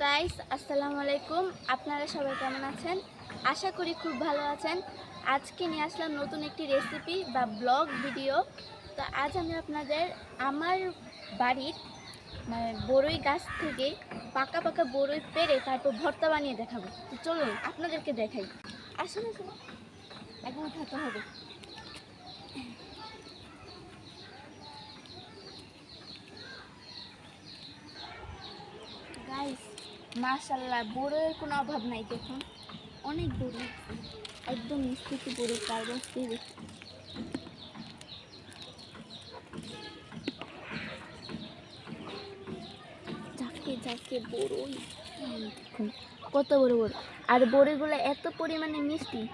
Guys আসসালামু আলাইকুম আপনারা সবাই কেমন আছেন? আশা করি খুব ভালো আছেন। আজকে নিয়ে আসলাম নতুন একটি রেসিপি বা ব্লগ ভিডিও তো আজ আমি আপনাদের আমার বাড়ির মানে বড়ই গাছ থেকে পাকা পাকা বড়ই পেরে তারপর ভর্তা বানিয়ে দেখাবো। তো চলুন, আপনাদেরকে দেখাই। আসুন। একদম উঠাতে হবে গাইস মাশাল্লাহ বড়ের কোনো অভাব নাই দেখুন। অনেক বড়। একদম মিষ্টি বোরের যাকে বড়ই। দেখুন, কত বড় বড়। আর বড়িগুলো এত পরিমাণে মিষ্টি।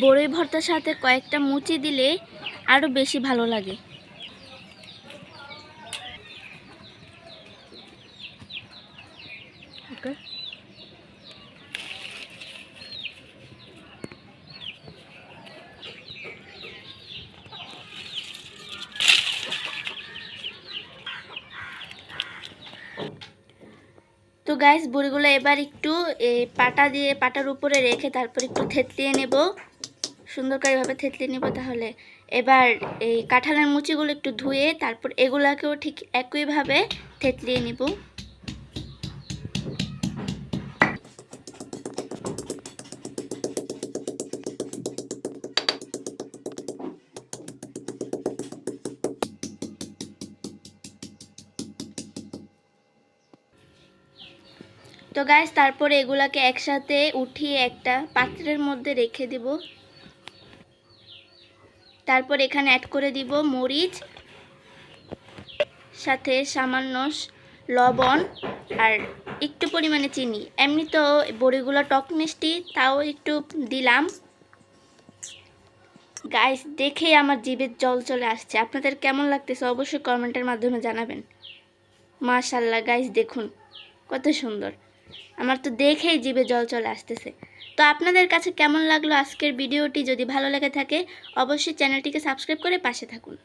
বড়ই ভর্তার সাথে কয়েকটা মুচি দিলে আরও বেশি ভালো লাগে। তো গাইস বড়িগুলো এবার একটু এই পাটা দিয়ে পাটার উপরে রেখে তারপর একটু থেতলিয়ে নেব। সুন্দর করে এভাবে থেতলিয়ে নেব তাহলে। এবার এই কাঁঠালের মুচিগুলো একটু ধুয়ে তারপর এগুলাকেও ঠিক একইভাবে থেতলিয়ে নেব। তো গাইস তারপরে এগুলাকে একসাথে উঠিয়ে একটা পাত্রের মধ্যে রেখে দিব। তারপর এখানে অ্যাড করে দিব মরিচ, সাথে সামান্য লবণ আর একটু পরিমাণে চিনি। এমনি তো বড়িগুলো টক মিষ্টি, তাও একটু দিলাম। গাইস দেখেই আমার জিভের জল চলে আসছে। আপনাদের কেমন লাগতেছে অবশ্যই কমেন্টের মাধ্যমে জানাবেন। মাশাল্লাহ গাইস দেখুন, কত সুন্দর। আমার তো দেখেই জীবে জল চলে আসতেছে। তো আপনাদের কাছে কেমন লাগল আজকের ভিডিওটি? যদি ভালো লেগে থাকে, অবশ্যই চ্যানেলটিকে সাবস্ক্রাইব করে পাশে থাকুন।